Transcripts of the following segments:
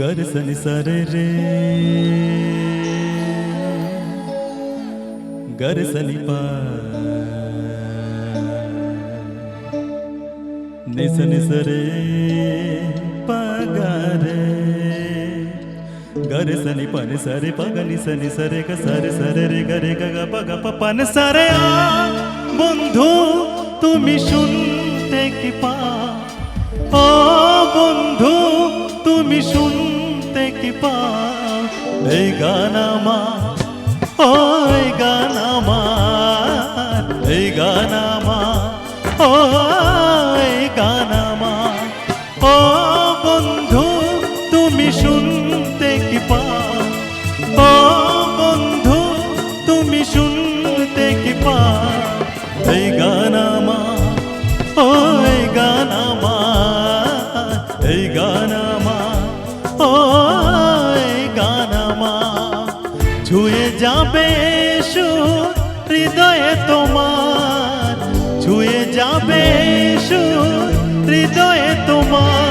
गरसनि सरे रे गरसनि पा निसनि सरे पगारे गरसनि पनि सरे पग निसनि सरे ग सरे सरे रे गरे ग ग पग प पन सरे आ বন্ধু তুমি শুনতে কি পা ও বন্ধু তুমি শুনতে কি পাও এই গান আমার ও এই গান আমার এই গান আমার হৃদয়ে তোমার ছুঁয়ে যাবে সুর হৃদয়ে তোমার।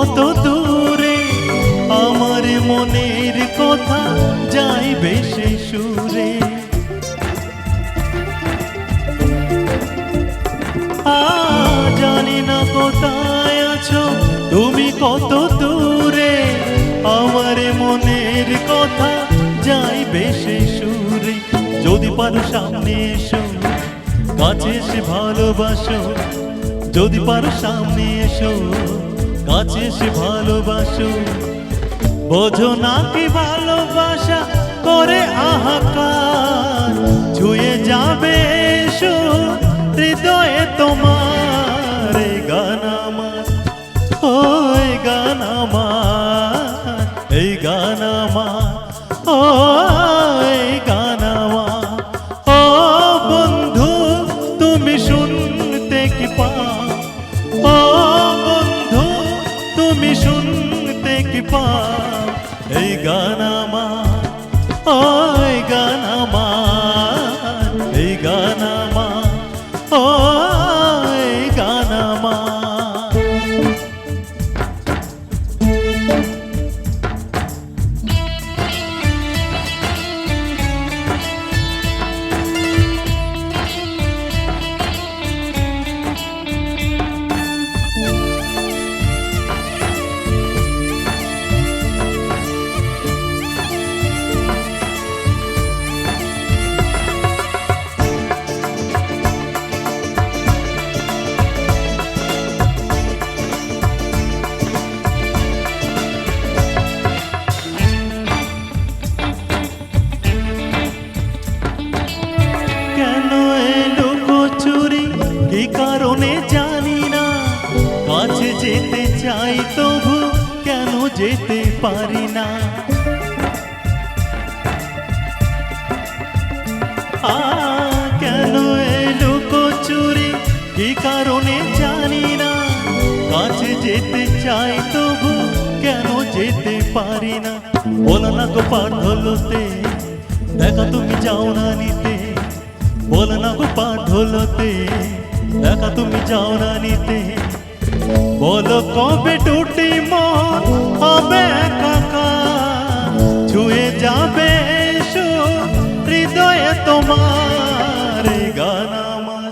কত দূরে আমার মনের কথা যাইবে সে সুরে। জানি না কোথায় আছো, তুমি কত দূরে আমার মনের কথা যাইবে সে সুরে। যদি পারো সামনে এসো, কাছে এসে ভালোবাসো, যদি পারো সামনে এসো। কাছে সে ভালোবাসো। বোঝো না কি ভালোবাসা করে আহাকার। ছুঁয়ে যাবে এসো হৃদয়ে তোমার। গান আমার ও গান আমার। যেতে চাই তবু কেন যেতে পারি না? কেন এলো কচুরি? কি কারণে জানি না। কাছে যেতে চাই তবু কেন যেতে পারি না? বলো না গো পাঠলতে, দেখা তুমি যাও না নিতে। বলো না গো পাঠলতে, দেখা তুমি যাও না নিতে। বলো কবে টুটি মন হবে কাকা ছুঁয়ে যাবে সুর হৃদয়ে তোমার গান আমার